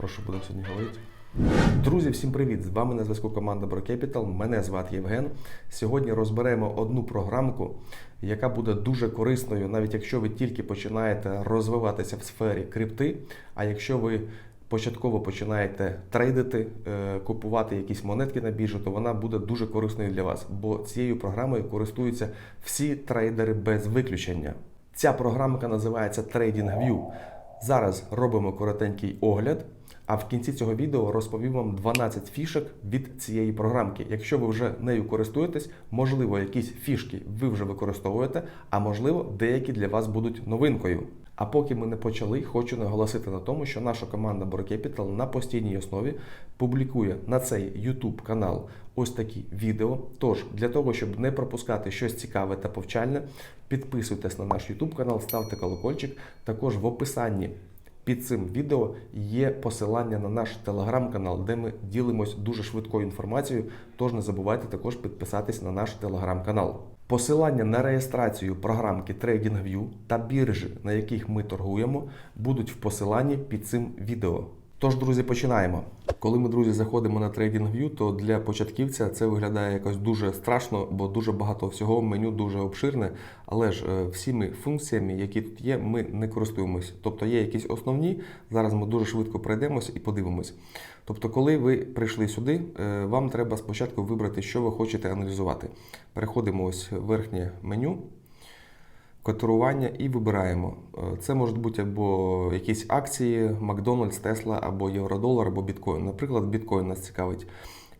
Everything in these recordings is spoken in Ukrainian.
Про що будемо сьогодні говорити? Друзі, всім привіт! З вами на зв'язку команда BroCapital. Мене звати Євген. Сьогодні розберемо одну програмку, яка буде дуже корисною, навіть якщо ви тільки починаєте розвиватися в сфері крипти. А якщо ви початково починаєте трейдити, е, купувати якісь монетки на біржі, то вона буде дуже корисною для вас, бо цією програмою користуються всі трейдери без виключення. Ця програмка називається TradingView. Зараз робимо коротенький огляд. А в кінці цього відео розповім вам 12 фішок від цієї програмки. Якщо ви вже нею користуєтесь, можливо, якісь фішки ви вже використовуєте, а можливо, деякі для вас будуть новинкою. А поки ми не почали, хочу наголосити на тому, що наша команда BroCapital на постійній основі публікує на цей YouTube канал ось такі відео. Тож для того, щоб не пропускати щось цікаве та повчальне, підписуйтесь на наш YouTube канал, ставте колокольчик. Також в описанні під цим відео є посилання на наш телеграм-канал, де ми ділимось дуже швидкою інформацією. Тож не забувайте також підписатись на наш телеграм-канал. Посилання на реєстрацію програмки TradingView та біржі, на яких ми торгуємо, будуть в посиланні під цим відео. Тож, друзі, починаємо. Коли ми, друзі, заходимо на TradingView, то для початківця це виглядає якось дуже страшно, бо дуже багато всього меню дуже обширне. Але ж е, всіми функціями, які тут є, ми не користуємось. Тобто є якісь основні. Зараз ми дуже швидко пройдемось і подивимось. Тобто, коли ви прийшли сюди, е, вам треба спочатку вибрати, що ви хочете аналізувати. Переходимо ось в верхнє меню котирування і вибираємо. Е, Це можуть бути або якісь акції, Макдональдс, Тесла, або Євродолар, або біткоін. Наприклад, біткоін нас цікавить.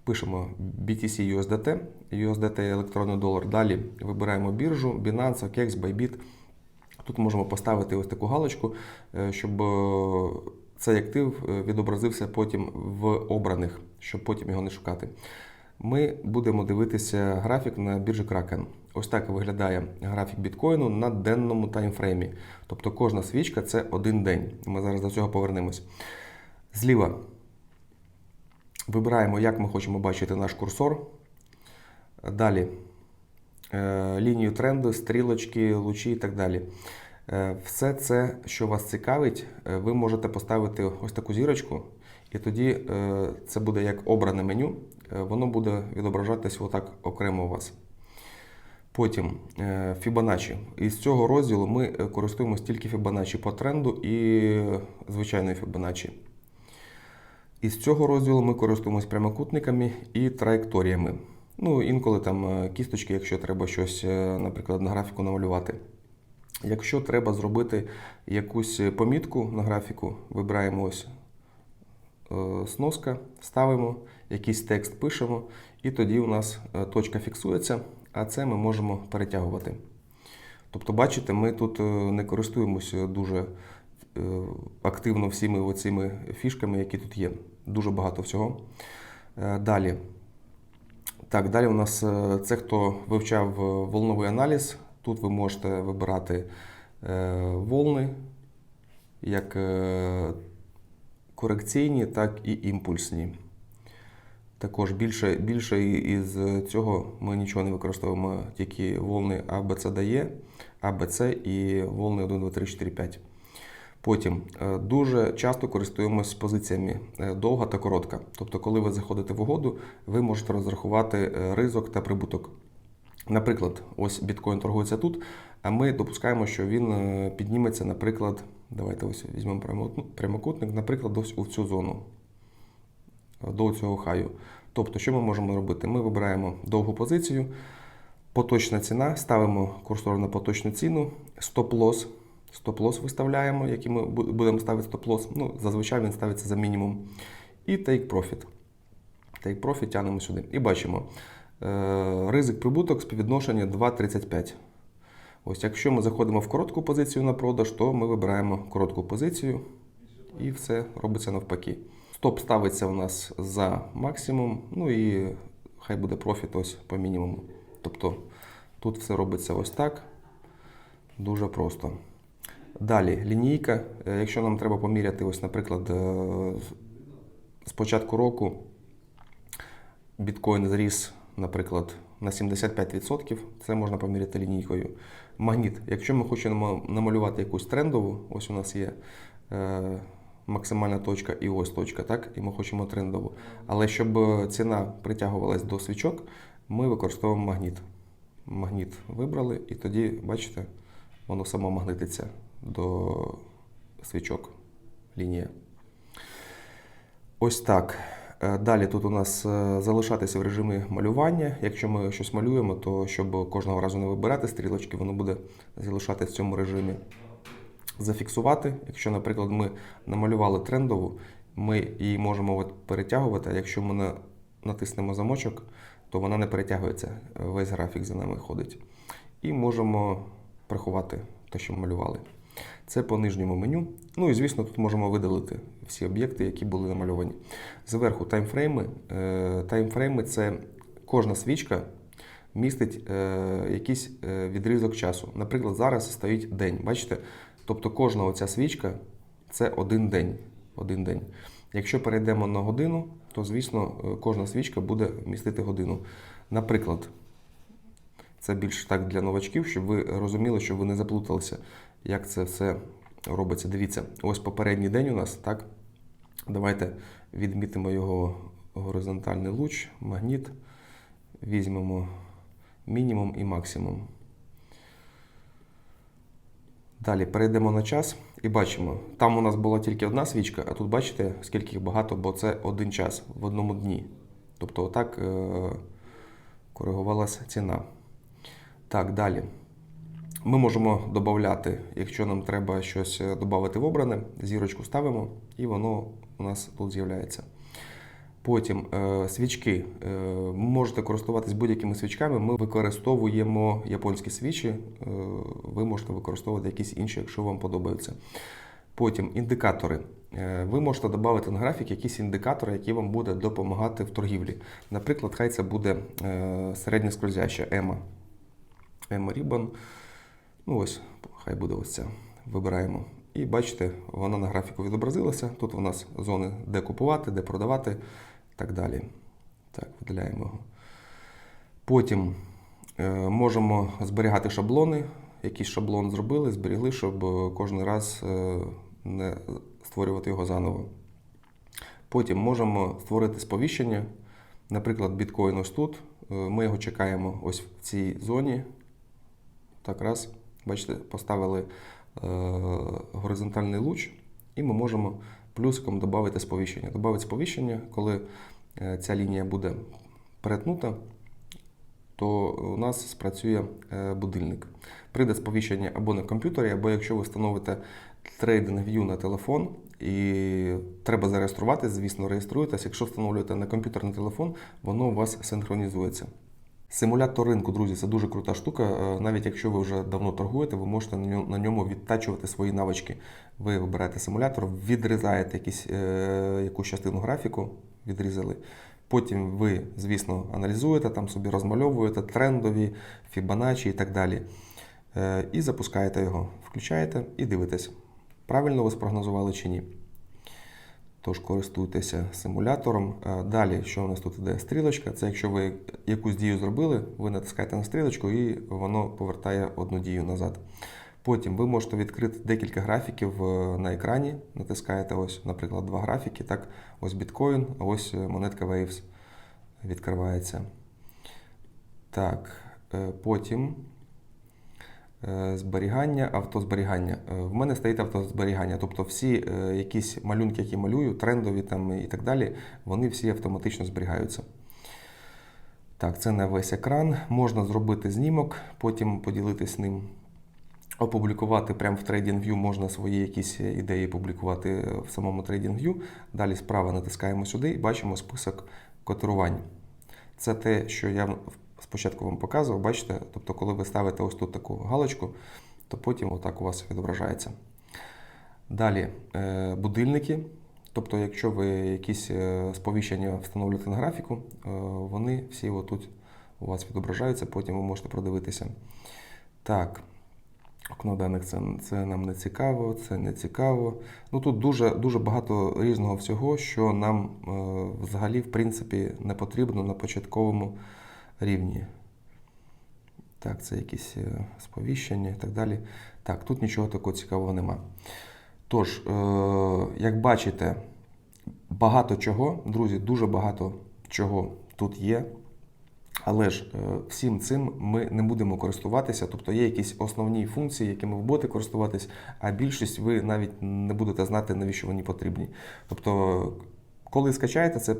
Пишемо BTC USDT, USDT електронний долар. Далі вибираємо біржу, Binance, OKEX, Bybit. Тут можемо поставити ось таку галочку, е, щоб е, цей актив відобразився потім в обраних, щоб потім його не шукати. Ми будемо дивитися графік на біржі Kraken. Ось так виглядає графік біткоїну на денному таймфреймі. Тобто кожна свічка це один день. Ми зараз до цього повернемось. Зліва вибираємо, як ми хочемо бачити наш курсор. Далі е, лінію тренду, стрілочки, лучі і так далі. Е, Все це, що вас цікавить, е, ви можете поставити ось таку зірочку, і тоді це буде як обране меню, воно буде відображатись отак окремо у вас. Потім е, Fibonacci. Із цього розділу ми е, користуємося тільки Fibonacci по тренду і звичайною Fibonacci. Із цього розділу ми користуємося прямокутниками і траєкторіями. Ну, інколи там е, кісточки, якщо треба щось, е, наприклад, на графіку намалювати. Якщо треба зробити якусь помітку на графіку, вибираємо ось е, сноска, ставимо, якийсь текст пишемо, і тоді у нас е, точка фіксується, а це ми можемо перетягувати. Тобто, бачите, ми тут е, не користуємося дуже е, активно всіми оцими фішками, які тут є. Дуже багато всього. Е, Далі. Так, далі у нас це хто вивчав волновий аналіз. Тут ви можете вибирати волни як корекційні, так і імпульсні. Також більше, більше із цього ми нічого не використовуємо, тільки волни А, Б, С, Д, Е, А, Б, С і волни 1, 2, 3, 4, 5. Потім е, дуже часто користуємось позиціями е, довга та коротка. Тобто, коли ви заходите в угоду, ви можете розрахувати е, ризик та прибуток. Наприклад, ось біткоін торгується тут, а ми допускаємо, що він підніметься, наприклад, давайте ось візьмемо прямокутник, наприклад, ось у цю зону до цього хаю. Тобто, що ми можемо робити? Ми вибираємо довгу позицію, поточна ціна, ставимо курсор на поточну ціну, стоп-лос. Стоп-лос виставляємо, який ми будемо ставити стоп-лос. Ну, зазвичай він ставиться за мінімум. І take profit. Take profit тягнемо сюди. І бачимо. е, Ризик прибуток співвідношення 2,35. Ось, якщо ми заходимо в коротку позицію на продаж, то ми вибираємо коротку позицію і все робиться навпаки. Стоп ставиться у нас за максимум, ну і хай буде профіт ось по мінімуму. Тобто тут все робиться ось так. Дуже просто. Далі лінійка. Е, Якщо нам треба поміряти, ось, наприклад, е, з початку року біткоін зріс, наприклад, на 75%, це можна поміряти лінійкою. Магніт. Якщо ми хочемо намалювати якусь трендову, ось у нас є е, максимальна точка і ось точка, так? І ми хочемо трендову. Але щоб е, ціна притягувалась до свічок, ми використовуємо магніт. Магніт вибрали, і тоді, бачите, воно само магнититься до свічок лінія. Ось так. Е, Далі тут у нас е, залишатися в режимі малювання. Якщо ми щось малюємо, то щоб кожного разу не вибирати стрілочки, воно буде залишатися в цьому режимі. Зафіксувати. Якщо, наприклад, ми намалювали трендову, ми її можемо перетягувати, а якщо ми натиснемо замочок, то вона не перетягується. Весь графік за нами ходить. І можемо приховати те, що малювали. Це по нижньому меню. Ну і звісно, тут можемо видалити всі об'єкти, які були намальовані. Зверху таймфрейми. Е, Таймфрейми це кожна свічка містить е, якийсь е, відрізок часу. Наприклад, зараз стоїть день. Бачите? Тобто кожна оця свічка це один день. Один день. Якщо перейдемо на годину, то звісно е, кожна свічка буде містити годину. Наприклад, це більш так для новачків, щоб ви розуміли, щоб ви не заплуталися, як це все робиться. Дивіться, ось попередній день у нас, так? Давайте відмітимо його горизонтальний луч, магніт. Візьмемо мінімум і максимум. Далі перейдемо на час і бачимо, там у нас була тільки одна свічка, а тут бачите, скільки їх багато, бо це один час в одному дні. Тобто, отак е- коригувалася ціна. Так, далі. Ми можемо додати, якщо нам треба щось додати в обране, зірочку ставимо, і воно у нас тут з'являється. Потім е, свічки. Е, можете користуватись будь-якими свічками. Ми використовуємо японські свічі. Е, ви можете використовувати якісь інші, якщо вам подобаються. Потім індикатори. Ви можете додати на графік якісь індикатори, які вам буде допомагати в торгівлі. Наприклад, хай це буде середня скользяща EMA. EMA Ribbon. Ну ось, хай буде ось ця. Вибираємо. І бачите, вона на графіку відобразилася. Тут у нас зони, де купувати, де продавати так далі. Так, видаляємо його. Потім е, можемо зберігати шаблони. Якийсь шаблон зробили, зберігли, щоб е, кожен раз е, не створювати його заново. Потім можемо створити сповіщення. Наприклад, біткоін ось тут. Ми його чекаємо ось в цій зоні. Так, раз. Бачите, поставили горизонтальний луч, і ми можемо плюсиком додати сповіщення. Добавити сповіщення, коли е, ця лінія буде перетнута, то у нас спрацює е, будильник. Прийде сповіщення або на комп'ютері, або якщо ви встановите TradingView на телефон і треба зареєструватися, звісно, реєструєтесь. Якщо встановлюєте на комп'ютер на телефон, воно у вас синхронізується. Симулятор ринку, друзі, це дуже крута штука. Е, Навіть якщо ви вже давно торгуєте, ви можете на ньому- відтачувати свої навички. Ви вибираєте симулятор, відрізаєте якісь, е, якусь частину графіку, відрізали. Потім ви, звісно, аналізуєте, там собі розмальовуєте трендові, Fibonacci і так далі. Е, І запускаєте його, включаєте і дивитесь, правильно ви спрогнозували чи ні. Тож користуйтеся симулятором. Е, Далі, що у нас тут іде? Стрілочка. Це якщо ви якусь дію зробили, ви натискаєте на стрілочку і воно повертає одну дію назад. Потім ви можете відкрити декілька графіків е, на екрані. Натискаєте ось, наприклад, два графіки. Так, ось біткоін, а ось е, монетка Waves відкривається. Так, потім Зберігання, автозберігання. Е, В мене стоїть автозберігання. Тобто всі е, якісь малюнки, які малюю, трендові там і так далі, вони всі автоматично зберігаються. Так, це на весь екран. Можна зробити знімок, потім поділитись ним. Опублікувати прямо в TradingView можна свої якісь ідеї публікувати в самому TradingView. Далі справа натискаємо сюди і бачимо список котирувань. Це те, що я спочатку вам показував, бачите, тобто, коли ви ставите ось тут таку галочку, то потім отак у вас відображається. Далі е, будильники. Тобто, якщо ви якісь е, сповіщення встановлюєте на графіку, е, вони всі отут у вас відображаються, потім ви можете продивитися. Так, окно даних це, це нам не цікаво, це не цікаво. Ну тут дуже, дуже багато різного всього, що нам взагалі, в принципі, не потрібно на початковому рівні. Так, це якісь е, сповіщення і так далі. Так, тут нічого такого цікавого нема. Тож, е, як бачите, багато чого, друзі, дуже багато чого тут є. Але ж е, всім цим ми не будемо користуватися. Тобто є якісь основні функції, якими ви будете користуватись, а більшість ви навіть не будете знати, навіщо вони потрібні. Тобто, коли скачаєте цей е,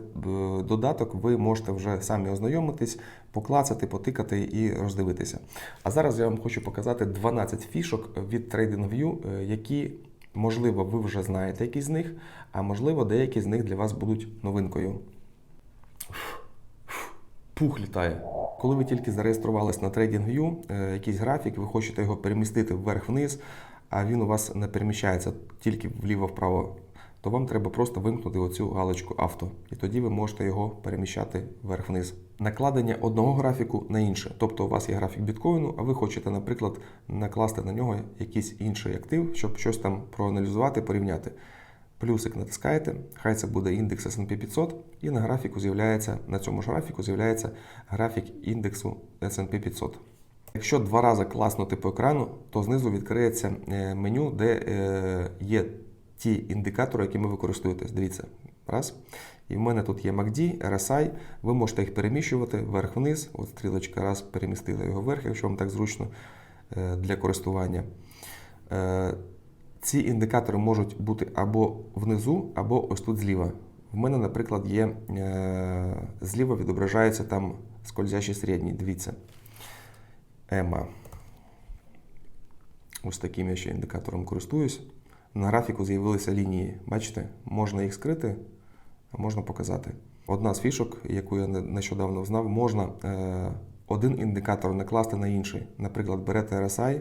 додаток, ви можете вже самі ознайомитись, поклацати, потикати і роздивитися. А зараз я вам хочу показати 12 фішок від TradingView, е, які, можливо, ви вже знаєте якісь з них, а можливо, деякі з них для вас будуть новинкою пух літає. Коли ви тільки зареєструвались на TradingView, е, якийсь графік, ви хочете його перемістити вверх-вниз, а він у вас не переміщається тільки вліво-вправо, то вам треба просто вимкнути оцю галочку авто. І тоді ви можете його переміщати вверх-вниз. Накладення одного графіку на інше. Тобто у вас є графік біткоїну, а ви хочете, наприклад, накласти на нього якийсь інший актив, щоб щось там проаналізувати, порівняти. Плюсик натискаєте, хай це буде індекс S&P 500, і на графіку з'являється, на цьому ж графіку з'являється графік індексу S&P 500. Якщо два рази класнути по екрану, то знизу відкриється е, меню, де е, є ті індикатори, якими ви користуєтесь. Дивіться. Раз. І в мене тут є MACD, RSI, ви можете їх переміщувати вверх-вниз. От стрілочка раз перемістила його вверх, якщо вам так зручно е, для користування. Ці індикатори можуть бути або внизу, або ось тут зліва. В мене, наприклад, є е, зліва відображається там скользящий середній. Дивіться. Ема. Ось таким я ще індикатором користуюсь. На графіку з'явилися лінії. Бачите, можна їх скрити, а можна показати. Одна з фішок, яку я нещодавно знав, можна е, один індикатор накласти на інший. Наприклад, берете RSI,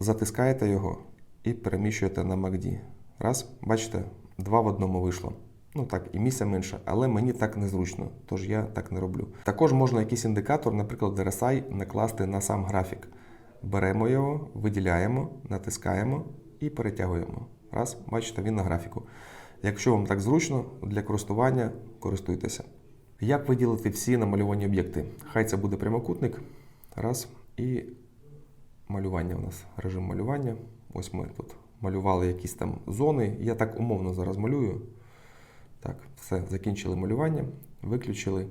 затискаєте його і переміщуєте на MACD. Раз, бачите, два в одному вийшло. Ну так, і місця менше, але мені так незручно, тож я так не роблю. Також можна якийсь індикатор, наприклад, RSI, накласти на сам графік. Беремо його, виділяємо, натискаємо і перетягуємо. Раз, бачите, він на графіку. Якщо вам так зручно для користування, користуйтеся. Як виділити всі намальовані об'єкти? Хай це буде прямокутник. Раз. І малювання у нас режим малювання. Ось ми тут малювали якісь там зони. Я так умовно зараз малюю. Так, все, закінчили малювання, виключили.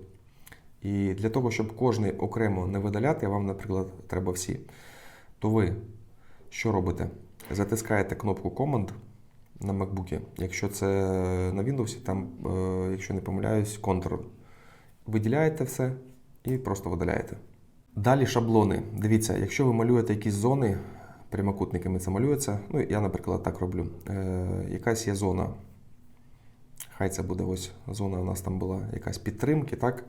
І для того, щоб кожний окремо не видаляти, вам, наприклад, треба всі, то ви що робите? Затискаєте кнопку Command на MacBook. Якщо це на Windows, там, е, якщо не помиляюсь, Ctrl. Виділяєте все і просто видаляєте. Далі шаблони. Дивіться, якщо ви малюєте якісь зони, прямокутниками це малюється. Ну, я, наприклад, так роблю. Е, Якась є зона. Хай це буде ось зона, у нас там була якась підтримки, так?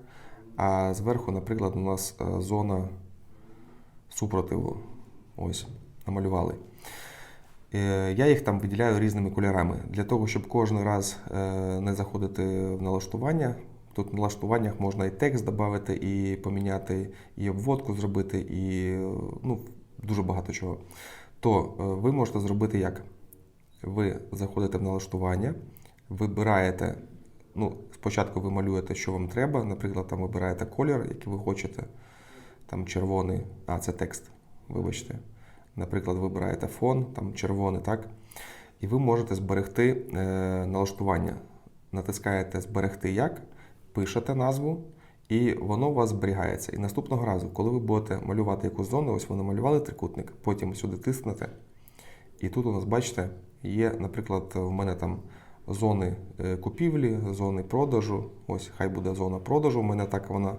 А зверху, наприклад, у нас е, зона супротиву. Ось, намалювали. Е, Я їх там виділяю різними кольорами. Для того, щоб кожен раз е, не заходити в налаштування. Тут в налаштуваннях можна і текст додати, і поміняти, і обводку зробити, і ну, дуже багато чого. То е, ви можете зробити як? Ви заходите в налаштування, вибираєте, ну, спочатку ви малюєте, що вам треба. Наприклад, там вибираєте колір, який ви хочете. Там червоний, а це текст, вибачте. Наприклад, вибираєте фон, там червоний, так? І ви можете зберегти е, налаштування. Натискаєте Зберегти як, пишете назву. І воно у вас зберігається. І наступного разу, коли ви будете малювати якусь зону, ось ви намалювали трикутник, потім сюди тиснете. І тут у нас, бачите, є, наприклад, у мене там зони е, купівлі, зони продажу. Ось хай буде зона продажу, у мене так вона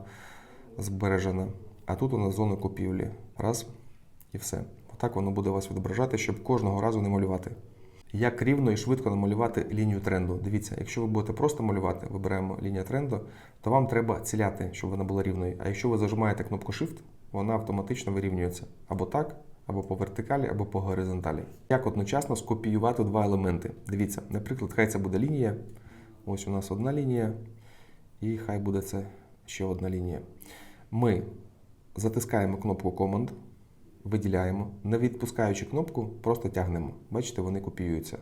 збережена. А тут у нас зона купівлі. Раз і все. Отак воно буде вас відображати, щоб кожного разу не малювати. Як рівно і швидко намалювати лінію тренду. Дивіться, якщо ви будете просто малювати, вибираємо лінію тренду, то вам треба ціляти, щоб вона була рівною. А якщо ви зажимаєте кнопку Shift, вона автоматично вирівнюється або так, або по вертикалі, або по горизонталі. Як одночасно скопіювати два елементи. Дивіться, наприклад, хай це буде лінія. Ось у нас одна лінія, і хай буде це ще одна лінія. Ми затискаємо кнопку Command виділяємо, не відпускаючи кнопку, просто тягнемо. Бачите, вони копіюються.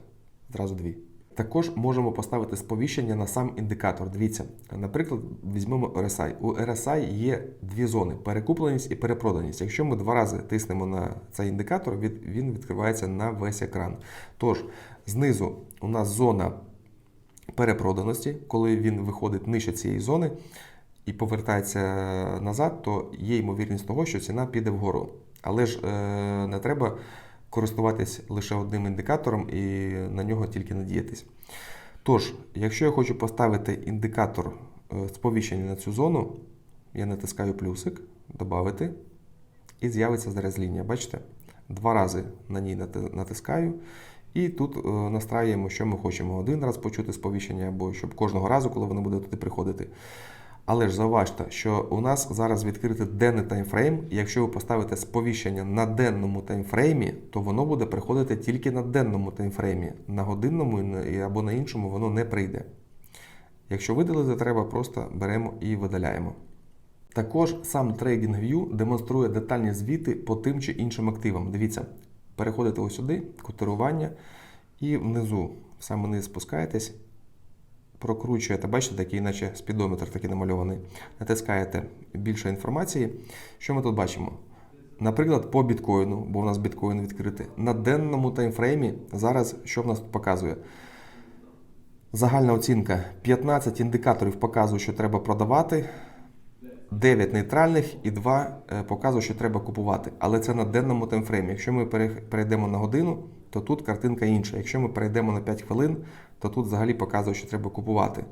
Зразу дві. Також можемо поставити сповіщення на сам індикатор. Дивіться, наприклад, візьмемо RSI. У RSI є дві зони: перекупленість і перепроданість. Якщо ми два рази тиснемо на цей індикатор, він відкривається на весь екран. Тож, знизу у нас зона перепроданості, коли він виходить нижче цієї зони і повертається назад, то є ймовірність того, що ціна піде вгору. Але ж е, не треба користуватись лише одним індикатором і на нього тільки надіятись. Тож, якщо я хочу поставити індикатор е, сповіщення на цю зону, я натискаю плюсик, додати, і з'явиться зараз лінія. Бачите? Два рази на ній натискаю. І тут е, настраюємо, що ми хочемо. Один раз почути сповіщення, або щоб кожного разу, коли воно буде туди приходити. Але ж зауважте, що у нас зараз відкритий денний таймфрейм. І якщо ви поставите сповіщення на денному таймфреймі, то воно буде приходити тільки на денному таймфреймі. На годинному або на іншому воно не прийде. Якщо видалити треба, просто беремо і видаляємо. Також сам TradingView демонструє детальні звіти по тим чи іншим активам. Дивіться, переходите ось сюди, котирування, і внизу, в самий низ спускаєтесь, прокручуєте, бачите, такий, наче спідометр такий намальований. Натискаєте більше інформації. Що ми тут бачимо? Наприклад, по біткоїну, бо в нас біткоін відкритий, на денному таймфреймі зараз що в нас тут показує? Загальна оцінка 15 індикаторів показує, що треба продавати. 9 нейтральних і 2 показує, що треба купувати. Але це на денному таймфреймі. Якщо ми перейдемо на годину, то тут картинка інша. Якщо ми перейдемо на 5 хвилин, то тут взагалі показує, що треба купувати.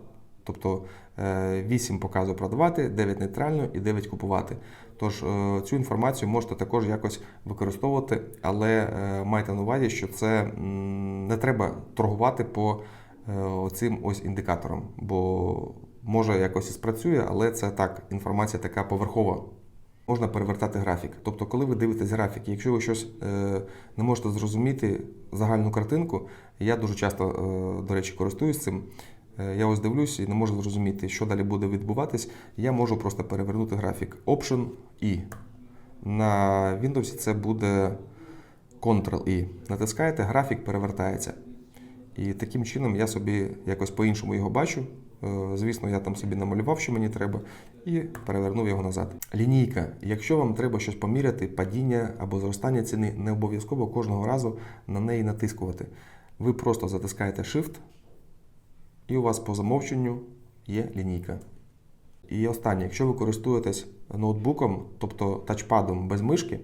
Тобто е, 8 показує продавати, 9 нейтрально і 9 купувати. Тож е, цю інформацію можете також якось використовувати, але е, майте на увазі, що це не треба торгувати по е, оцим ось індикаторам, бо може якось і спрацює, але це так, інформація така поверхова. Можна перевертати графік. Тобто, коли ви дивитесь графік, якщо ви щось е, не можете зрозуміти загальну картинку, я дуже часто, е, до речі, користуюсь цим. Е, Я ось дивлюсь і не можу зрозуміти, що далі буде відбуватись. Я можу просто перевернути графік. Option І. На Windows це буде Ctrl-I. Натискаєте, графік перевертається. І таким чином я собі якось по-іншому його бачу. Е, Звісно, я там собі намалював, що мені треба, і перевернув його назад. Лінійка. Якщо вам треба щось поміряти, падіння або зростання ціни, не обов'язково кожного разу на неї натискувати. Ви просто затискаєте Shift, і у вас по замовченню є лінійка. І останнє, якщо ви користуєтесь ноутбуком, тобто тачпадом без мишки,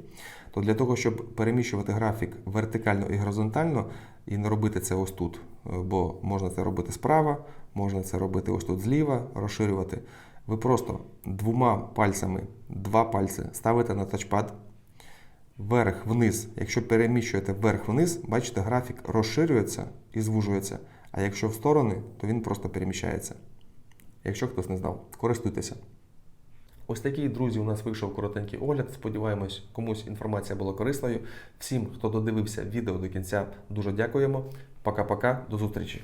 то для того, щоб переміщувати графік вертикально і горизонтально, і не робити це ось тут, е, бо можна це робити справа, можна це робити ось тут зліва, розширювати. Ви просто двома пальцями, два пальці ставите на тачпад, вверх-вниз. Якщо переміщуєте вверх-вниз, бачите, графік розширюється і звужується. А якщо в сторони, то він просто переміщається. Якщо хтось не знав, користуйтеся. Ось такий, друзі, у нас вийшов коротенький огляд. Сподіваємось, комусь інформація була корисною. Всім, хто додивився відео до кінця, дуже дякуємо. Пока-пока, до зустрічі.